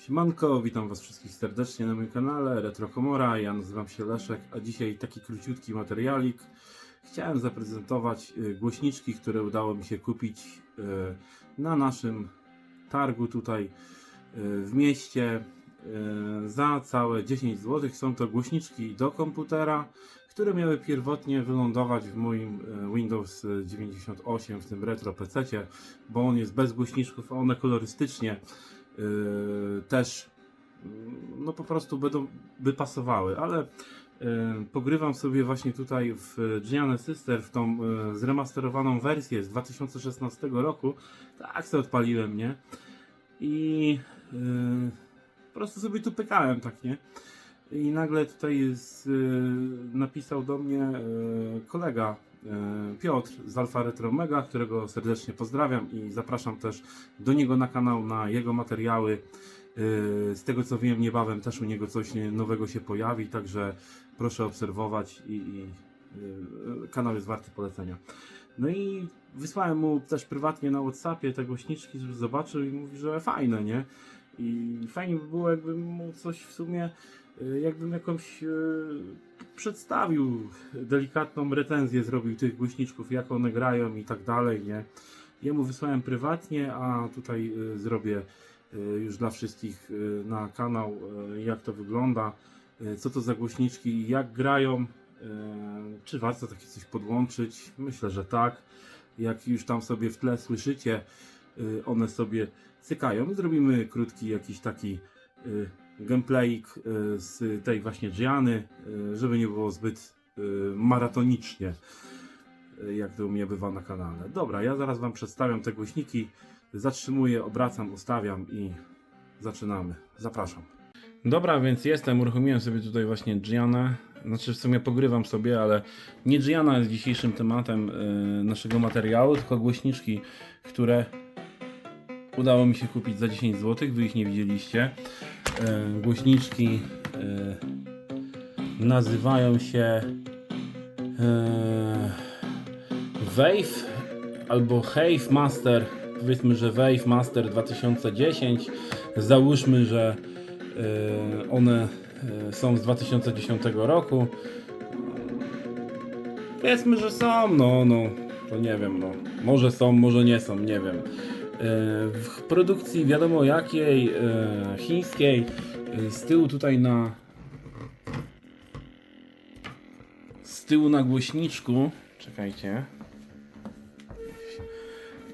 Siemanko, witam Was wszystkich serdecznie na moim kanale Retro Komora. Ja nazywam się Leszek, a dzisiaj taki króciutki materialik. Chciałem zaprezentować y, głośniczki, które udało mi się kupić y, na naszym targu tutaj y, w mieście za całe 10 zł. Są to głośniczki do komputera, które miały pierwotnie wylądować w moim Windows 98, w tym retro PC, bo on jest bez głośniczków, a one kolorystycznie też mm, no po prostu będą by pasowały, ale yy, pogrywam sobie właśnie tutaj w Gianna Sister w tą yy, zremasterowaną wersję z 2016 roku. Tak sobie odpaliłem, nie? I yy, po prostu sobie tu pykałem, tak, nie? I nagle tutaj yy, napisał do mnie yy, kolega yy, Piotr z Alfa Retro Mega, którego serdecznie pozdrawiam i zapraszam też do niego na kanał, na jego materiały. Yy, Z tego co wiem, niebawem też u niego coś nowego się pojawi, także proszę obserwować i, i yy, kanał jest warty polecenia. No i wysłałem mu też prywatnie na Whatsappie te głośniczki, żeby zobaczył i mówi, że fajne, nie? I fajnie by było, jakbym mu coś w sumie, yy, jakbym jakąś yy, przedstawił delikatną recenzję, zrobił tych głośniczków, jak one grają i tak dalej, nie? Jemu wysłałem prywatnie, a tutaj y, zrobię y, już dla wszystkich y, na kanał, y, jak to wygląda, y, co to za głośniczki jak grają, y, czy warto takie coś podłączyć. Myślę, że tak. Jak już tam sobie w tle słyszycie, y, one sobie cykają. Zrobimy krótki jakiś taki y, gameplayik y, z tej właśnie Giany, y, żeby nie było zbyt y, maratonicznie jak to u mnie bywa na kanale. Dobra, ja zaraz Wam przedstawiam te głośniki. Zatrzymuję, obracam, ustawiam i zaczynamy. Zapraszam. Dobra, więc jestem, uruchomiłem sobie tutaj właśnie Gianę. Znaczy w sumie pogrywam sobie, ale nie Giana jest dzisiejszym tematem y, naszego materiału, tylko głośniczki, które udało mi się kupić za 10 zł. Wy ich nie widzieliście. Y, głośniczki y, nazywają się y, Wave albo Have Master, powiedzmy, że Wave Master 2010. Załóżmy, że one są z 2010 roku. Powiedzmy, że są, no, no, to nie wiem, no. Może są, może nie są, nie wiem. Y, w produkcji wiadomo jakiej, y, chińskiej, y, z tyłu tutaj na z tyłu na głośniczku, czekajcie,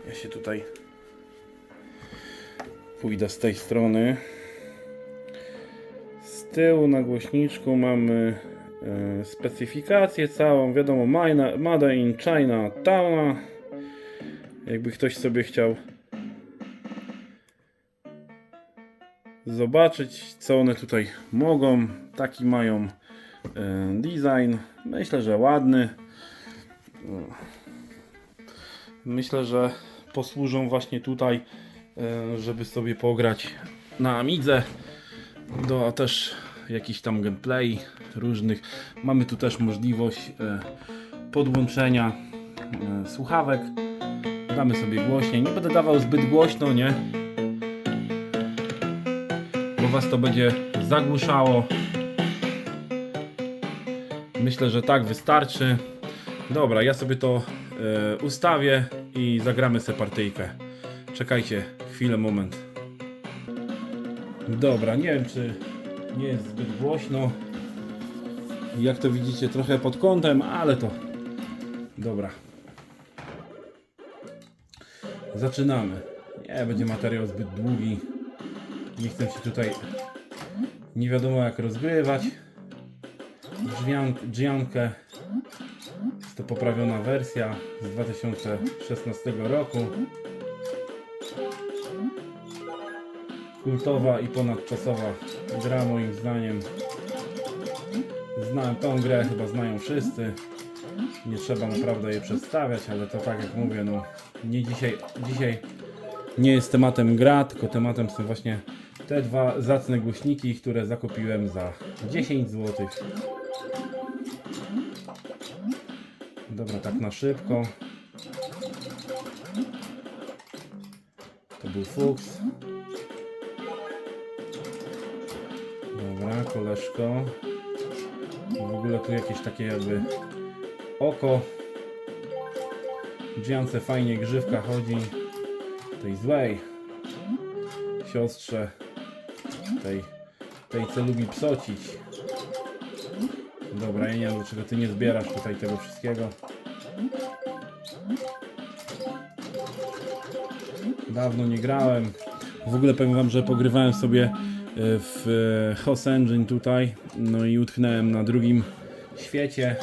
ja się tutaj pójdę z tej strony. Z tyłu na głośniczku mamy e, specyfikację całą, wiadomo, Made in China Tana. Jakby ktoś sobie chciał zobaczyć, co one tutaj mogą. Taki mają e, design. Myślę, że ładny. Myślę, że posłużą właśnie tutaj, e, żeby sobie pograć na Amidze. Do też jakiś tam gameplay różnych. Mamy tu też możliwość e, podłączenia e, słuchawek. Damy sobie głośniej. Nie będę dawał zbyt głośno, nie? Was to będzie zagłuszało. Myślę, że tak wystarczy. Dobra, ja sobie to e, ustawię i zagramy sobie partyjkę. Czekajcie chwilę, moment. Dobra, nie wiem czy nie jest zbyt głośno. Jak to widzicie, trochę pod kątem, ale to dobra. Zaczynamy. Nie będzie materiał zbyt długi. Nie chcę się tutaj nie wiadomo jak rozgrywać. Drzwian, drzwiankę jest to poprawiona wersja z 2016 roku. Kultowa i ponadczasowa gra moim zdaniem. Znam tą grę, chyba znają wszyscy. Nie trzeba naprawdę jej przedstawiać, ale to tak jak mówię, no nie dzisiaj, dzisiaj nie jest tematem gra, tylko tematem są właśnie te dwa zacne głośniki, które zakupiłem za 10 zł. Dobra, tak na szybko. To był fuks. Dobra, koleżko. W ogóle tu jakieś takie jakby oko. Dziance fajnie grzywka chodzi. Tej złej siostrze. Tej, tej co lubi psocić. Dobra, ja nie wiem dlaczego ty nie zbierasz tutaj tego wszystkiego. Dawno nie grałem. W ogóle powiem wam, że pogrywałem sobie e, w e, Host Engine tutaj. No i utknąłem na drugim świecie.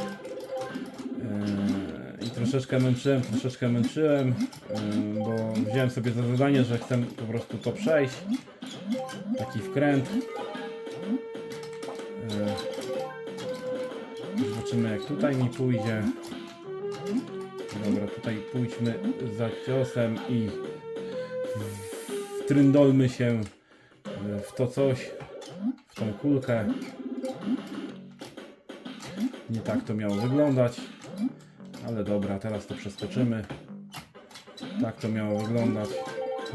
E, I troszeczkę męczyłem, troszeczkę męczyłem, bo wziąłem sobie za zadanie, że chcę po prostu to przejść. Taki wkręt. E, Zobaczymy jak tutaj mi pójdzie. Dobra, tutaj pójdźmy za ciosem i wtryndolmy się e, w to coś, w tą kulkę. Nie tak to miało wyglądać, ale dobra, teraz to przeskoczymy. Tak to miało wyglądać.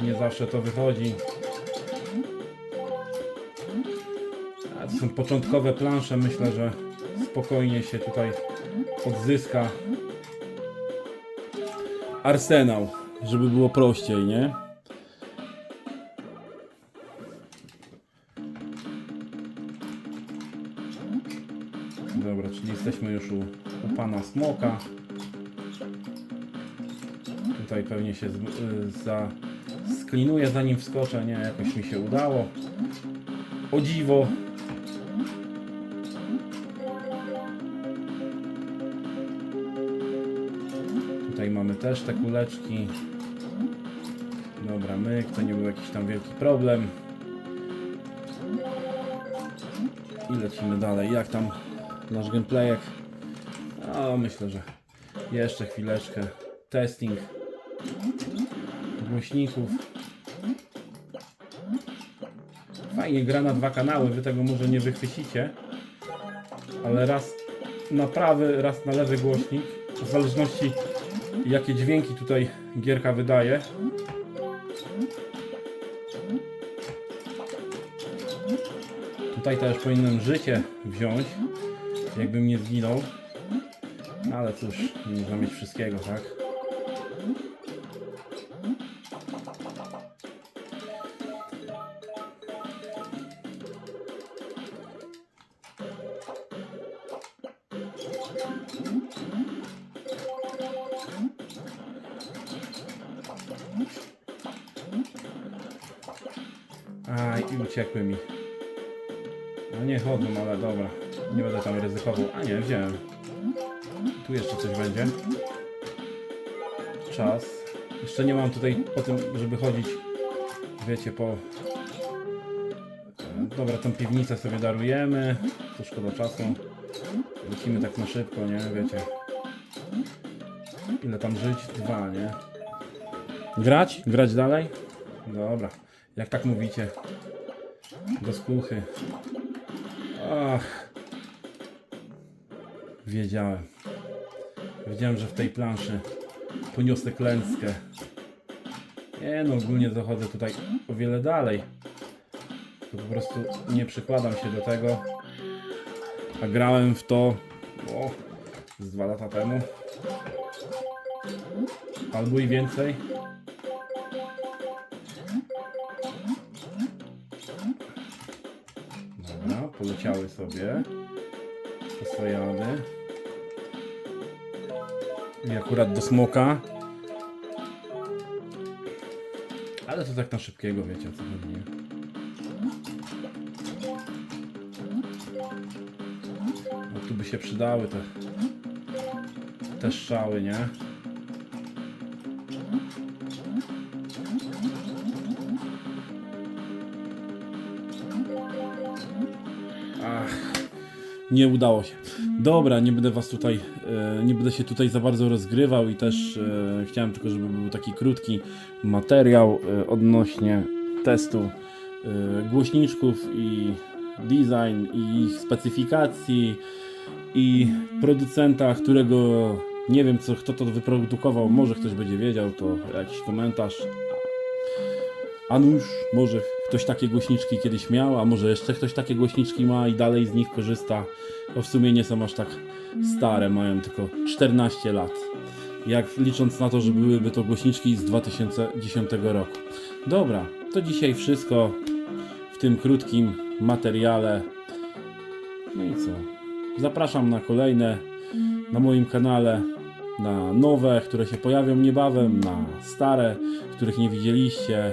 Nie zawsze to wychodzi. To są początkowe plansze, myślę, że spokojnie się tutaj odzyska arsenał, żeby było prościej, nie? Dobra, czyli jesteśmy już u, u pana Smoka. Tutaj pewnie się y, za, sklinuję zanim wskoczę, nie, jakoś mi się udało. O dziwo. Też te kuleczki. Dobra, myk, to nie był jakiś tam wielki problem. I lecimy dalej. Jak tam nasz gameplayek? O, myślę, że jeszcze chwileczkę. Testing głośników. Fajnie gra na dwa kanały, wy tego może nie wychwycicie. Ale raz na prawy, raz na lewy głośnik. W zależności jakie dźwięki tutaj gierka wydaje. Tutaj też powinienem życie wziąć, jakbym nie zginął. Ale cóż, nie można mieć wszystkiego, tak? Aj, i uciekły mi. No nie chodzą, ale dobra. Nie będę tam ryzykował. A nie, wziąłem. Tu jeszcze coś będzie. Czas. Jeszcze nie mam tutaj po tym, żeby chodzić, wiecie, po... Dobra, tą piwnicę sobie darujemy. To szkoda czasu. Lecimy tak na szybko, nie? Wiecie. Ile tam żyć? Dwa, nie? Grać? Grać dalej? Dobra. Jak tak mówicie. Do skóchy. Ach. Wiedziałem. Wiedziałem, że w tej planszy poniosę klęskę. Nie no, ogólnie dochodzę tutaj o wiele dalej. To po prostu nie przykładam się do tego. A grałem w to o, z dwa lata temu. Albo i więcej. Poleciały sobie postojady. I akurat do smoka. Ale to tak na szybkiego, wiecie co chodzi? No tu by się przydały te, te strzały, nie? Nie udało się. Dobra, nie będę was tutaj, e, nie będę się tutaj za bardzo rozgrywał i też e, chciałem tylko, żeby był taki krótki materiał e, odnośnie testu głośniczków i design i ich specyfikacji i producenta, którego nie wiem co, kto to wyprodukował, może ktoś będzie wiedział, to jakiś komentarz. A nuż, może ktoś takie głośniczki kiedyś miał, a może jeszcze ktoś takie głośniczki ma i dalej z nich korzysta. Bo w sumie nie są aż tak stare, mają tylko 14 lat. Jak licząc na to, że byłyby to głośniczki z 2010 roku. Dobra, to dzisiaj wszystko w tym krótkim materiale. No i co? Zapraszam na kolejne na moim kanale, na nowe, które się pojawią niebawem, na stare, których nie widzieliście.